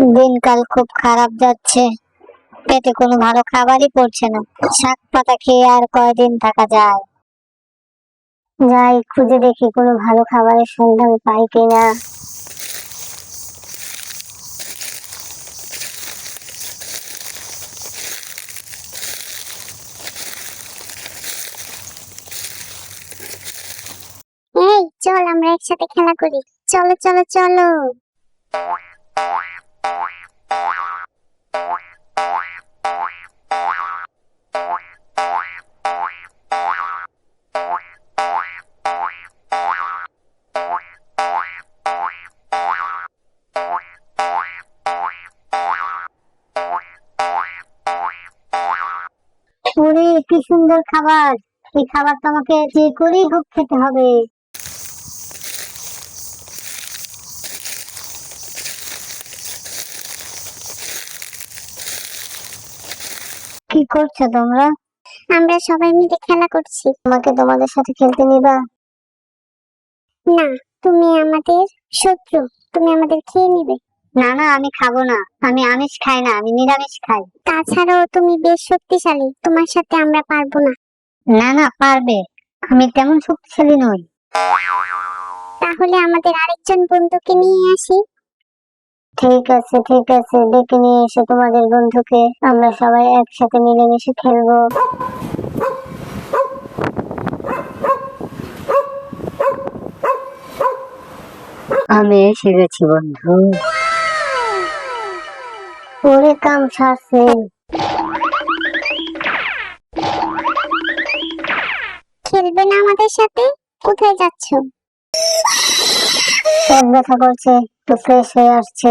দিনকাল খুব খারাপ যাচ্ছে। পেটে কোনো ভালো খাবারই পড়ছে না। শাক পাতা খেয়ে আর কয়দিন থাকা যায়? যাই, খুঁজে দেখি কোনো ভালো খাবারের সন্ধান পাই কিনা। চল আমরা একসাথে খেলা করি। চলো চলো চলো। ওরে কি সুন্দর খাবার। এই খাবারটা আমাকে যে করেই হোক খেতে হবে। কি করছ তোমরা? আমরা সবাই মিলে খেলা করছি। আমাকে তোমাদের সাথে খেলতে নিবা? না তুমি আমাদের শত্রু। তুমি আমাদের খেয়ে নিবে। না না আমি খাব না। আমি আমিষ খাই না আমি নিরামিষ খাই। তাছাড়াও তুমি বেশ শক্তিশালী তোমার সাথে আমরা পারব না। না না পারবে। আমি তেমন শক্তিশালী নই। তাহলে আমাদের আরেকজন বন্ধুকে নিয়ে আসি। ঠিক আছে ঠিক আছে ডেকে নিয়ে এসে তোমাদের বন্ধুকে। আমরা সবাই একসাথে মিলেমিশে খেলব। আমি এসে গেছি বন্ধু। ওরে কাম সারছে খেলবে না আমাদের সাথে? কোথায় যাচ্ছ? পেট ব্যথা করছে তো ফ্রেশ হয়ে আসছে।